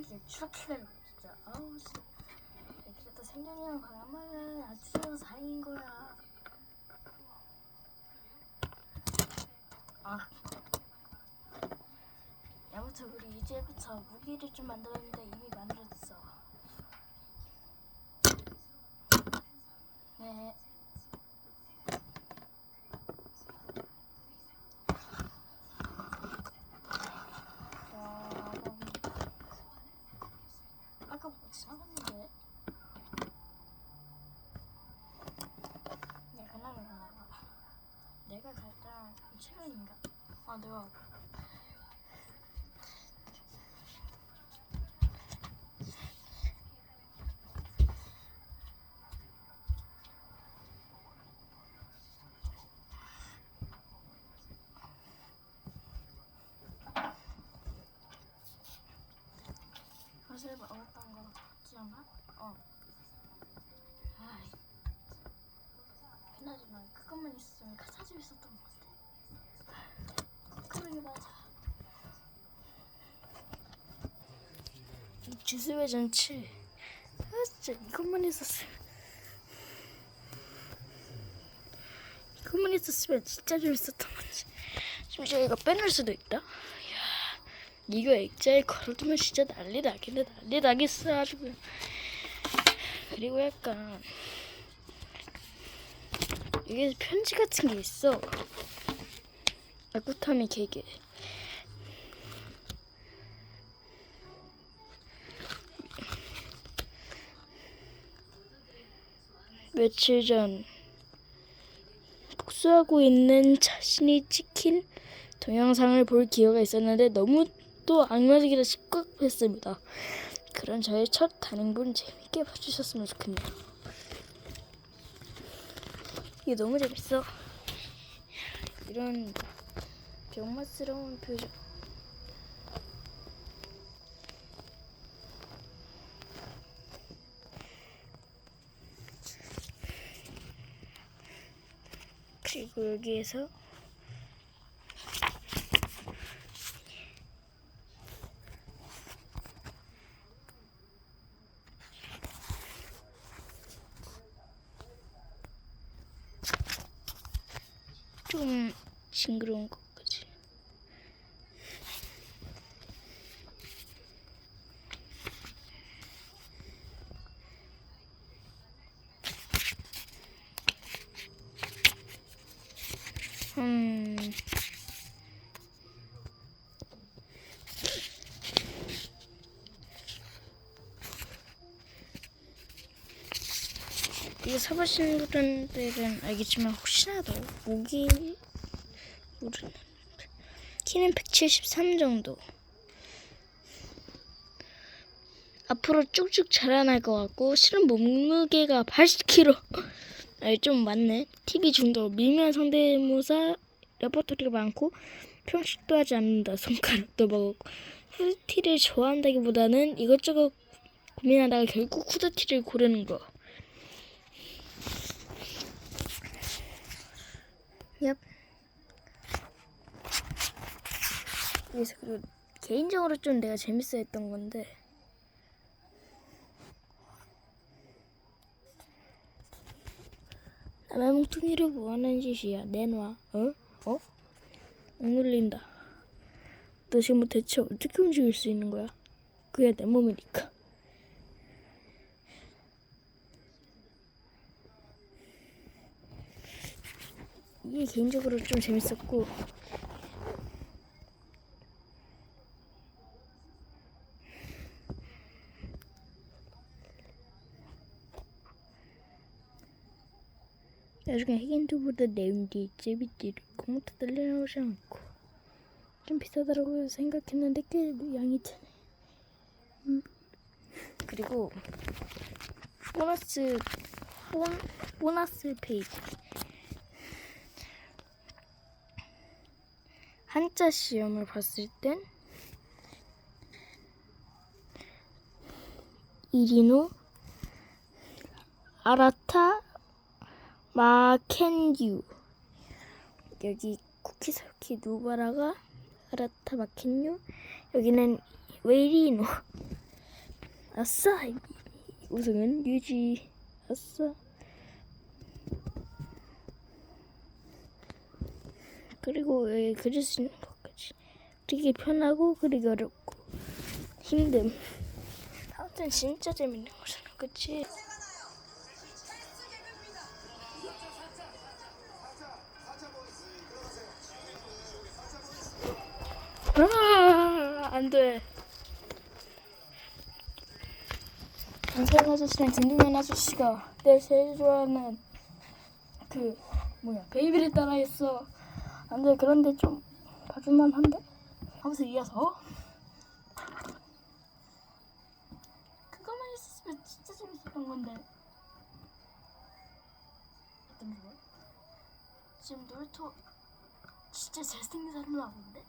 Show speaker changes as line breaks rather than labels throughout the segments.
생기게 추락해가지고 진짜. 아우 진짜. 그래도 생존이랑 강하면 아주 다행인 거야. 아. 아무튼 우리 이제부터 무기를 좀 만들었는데 이미 만들었어. 네 자, 그럼 아까 뭐 지나갔는데? 야, 그나마 그나마. 내가 갈까? 최근인가? 아, 내가. 사실 먹었던 거 기억나? 어. 아이. 그나저나 그것만 있으면 가사 재밌었던 것 같아. 주스회전 7. 아 진짜 이것만 있었으면. 이것만 있었으면 진짜 재밌었던 거지. 심지어 이거 빼놓을 수도 있다. 이야, 이거 액자에 걸어두면 진짜 난리 나겠네 난리 나겠어 아주 그냥. 그리고 약간 여기 편지 같은 게 있어 아쿠타미 개개 며칠 전 복수하고 있는 자신이 찍힌 동영상을 볼 기회가 있었는데 너무 또 악마적이라 시끄럽했습니다. 그런 저의 첫 단행본 재밌게 봐주셨으면 좋겠네요. 이게 너무 재밌어. 이런 병맛스러운 표정. 그리고 여기에서 좀 징그러운 것 이거 사보신 분들은 알겠지만 혹시나 더 목이 모르는 키는 173 정도. 앞으로 쭉쭉 자라날 것 같고 실은 몸무게가 80kg 아니 좀 많네. TV 중독. 미묘한 성대모사 레퍼토리가 많고 편식도 하지 않는다. 손가락도 먹고. 후드티를 좋아한다기보다는 이것저것 고민하다가 결국 후드티를 고르는 거 얍. 그래서 그리고 개인적으로 좀 내가 재밌어 했던 건데 남의 몽둥이를 뭐하는 짓이야 내놔 어? 어? 안 울린다 너 지금 대체 어떻게 움직일 수 있는 거야? 그게 내 몸이니까 이게 개인적으로 좀 재밌었고. 나중에 핵인두보다 내용이 재밌기를 공부도 떨려나오지 않고. 좀 비싸다고 생각했는데 꽤 양이 드네. 음. 그리고 보너스 본, 보너스 페이지 한자 시험을 봤을 땐 이리노 아라타 마켄유 여기 쿠키사키 누바라가 아라타 마켄유 여기는 웨이리노. 아싸 우승은 유지. 아싸 그리고 여기 그릴 수 있는 것까지 그리기 편하고 그리기 어렵고 힘듦 아무튼 진짜 재밌는 거잖아 그치? 아, 안 돼. 강태현 아저씨랑 김동현 아저씨가 내 제일 좋아하는 그 뭐야 베이비를 따라했어. 안 돼. 그런데 좀 봐줄만 한데? 하면서 이어서 그거만 있었으면 진짜 재밌었던 건데. 잠시만. 지금 놀토 진짜 잘생긴 사람 나오는데?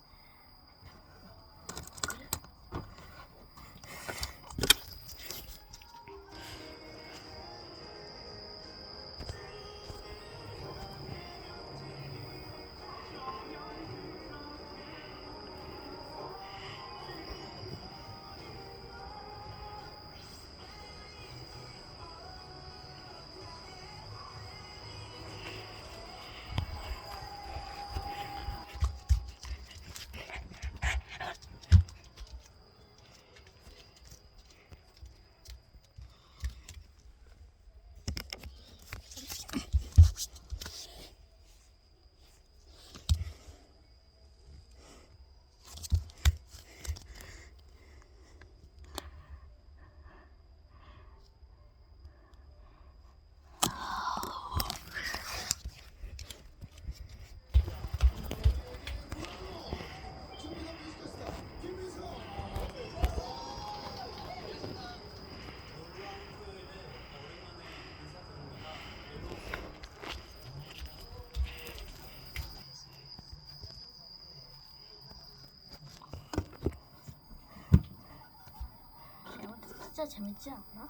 진짜 재밌지 않나?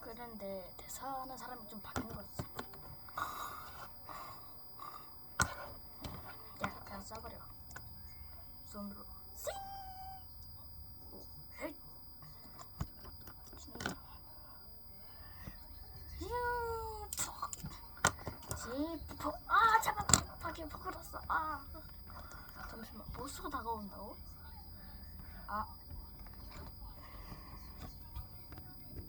그런데 대사하는 사람이 좀 바뀐 거 같아. 야, 그냥 써버려. 손으로. 헤이! 진짜. 휴, 푹. 지, 푹. 아, 잡았다. 바퀴 부끄러웠어. 아. 잠시만, 보스가 다가온다고?